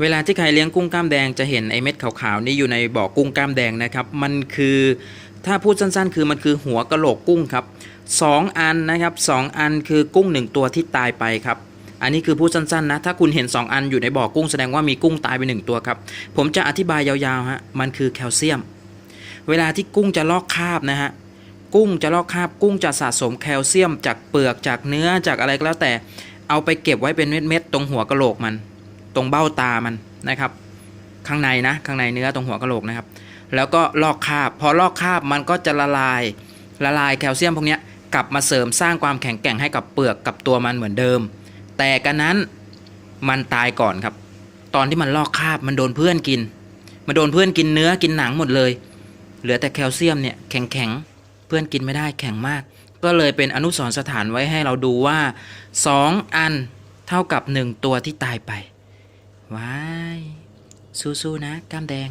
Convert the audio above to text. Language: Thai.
เวลาที่ใครเลี้ยงกุ้งกล้ามแดงจะเห็นไอเม็ดขาวๆนี่อยู่ในบ่อกุ้งกล้ามแดงนะครับ มันคือถ้าพูดสั้นๆ คือมันคือหัวกะโหลกกุ้งครับสองอันนะครับสองอันคือกุ้งหนึ่งตัวที่ตายไปครับอันนี้คือพูดสั้นๆนะ ถ้าคุณเห็น 2 อันอยู่ในบ่อกุ้งแสดงว่ามีกุ้งตายไปหนึ่งตัวครับ ผมจะอธิบายยาวๆฮะ มันคือแคลเซียม เวลาที่กุ้งจะลอกคราบนะฮะ กุ้งจะลอกคราบ กุ้งจะสะสมแคลเซียม จากเปลือก จากเนื้อ จากอะไรก็แล้วแต่ เอาไปเก็บไว้เป็นเม็ดๆตรงหัวกะโหลกมัน ตรงเบ้าตามันนะครับ ข้างในนะข้างในเนื้อตรงหัวกะโหลกนะครับ แล้วก็ลอกคราบ พอลอกคราบมันก็จะละลายละลายแคลเซียมพวกนี้กลับมาเสริมสร้างความแข็งแกร่งให้กับเปลือกกับตัวมันเหมือนเดิม แต่กันนั้นมันตายก่อนครับ ตอนที่มันลอกคราบมันโดนเพื่อนกิน มันโดนเพื่อนกินเนื้อกินหนังหมดเลย เหลือแต่แคลเซียมเนี่ยแข็งแข็งเพื่อนกินไม่ได้แข็งมาก ก็เลยเป็นอนุสรณ์สถานไว้ให้เราดูว่า 2 อันเท่ากับ 1 ตัวที่ตายไป ว้ายสู้ๆนะกล้ามแดง